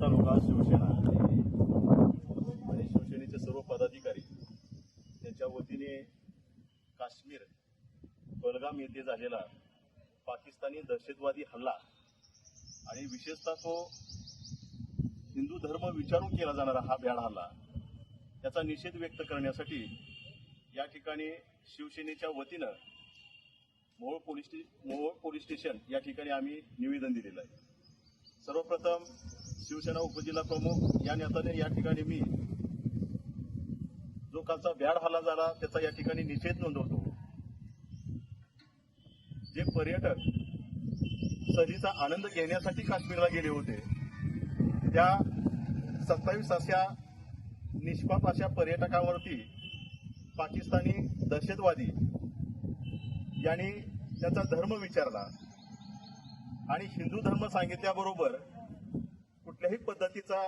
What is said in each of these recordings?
तालुका शिवसेना आणि शिवसेनेचे सर्व पदाधिकारी त्यांच्या वतीने काश्मीर बलगाम येथे झालेला पाकिस्तानी दहशतवादी हल्ला आणि विशेषतः तो हिंदू धर्म विचारून केला जाणारा हा भ्याड हल्ला याचा निषेध व्यक्त करण्यासाठी या ठिकाणी शिवसेनेच्या वतीनं मोहोळ पोलीस स्टे मोहोळ पोलीस स्टेशन या ठिकाणी आम्ही निवेदन दिलेलं आहे. सर्वप्रथम शिवसेना उपजिल्हा प्रमुख या नेत्याने या ठिकाणी मी जो कालचा भ्याड हल्ला झाला त्याचा या ठिकाणी निषेध नोंदवतो. जे पर्यटक सहलीचा आनंद घेण्यासाठी काश्मीरला गेले होते त्या सत्तावीस अशा निष्पाप अशा पर्यटकावरती पाकिस्तानी दहशतवादी यांनी त्याचा धर्म विचारला. आणि हिंदू धर्म सांगितल्याबरोबर कुठल्याही पद्धतीचा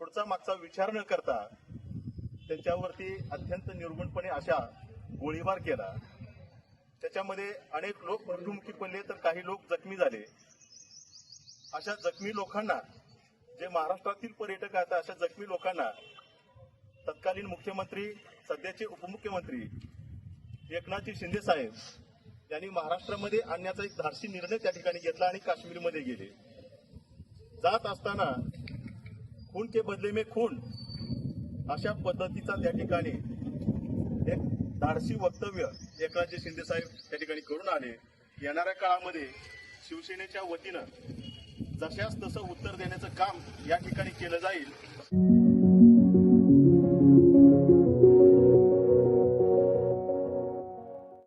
पुढचा मागचा विचार न करता त्यांच्यावरती अत्यंत निर्गुणपणे अशा गोळीबार केला. त्याच्यामध्ये अनेक लोक मृत्युमुखी पडले तर काही लोक जखमी झाले. अशा जखमी लोकांना जे महाराष्ट्रातील पर्यटक आहेत अशा जखमी लोकांना तत्कालीन मुख्यमंत्री सध्याचे उपमुख्यमंत्री एकनाथजी शिंदे साहेब यांनी महाराष्ट्रामध्ये आणण्याचा एक धाडसी निर्णय त्या ठिकाणी घेतला आणि काश्मीरमध्ये गेले. जात असताना खून के बदले में खून अशा पद्धतीचा त्या ठिकाणी एक धाडसी वक्तव्य एकनाथजी शिंदे साहेब त्या ठिकाणी करून आले. येणाऱ्या काळामध्ये शिवसेनेच्या वतीनं जशास तसं उत्तर देण्याचं काम या ठिकाणी केलं जाईल.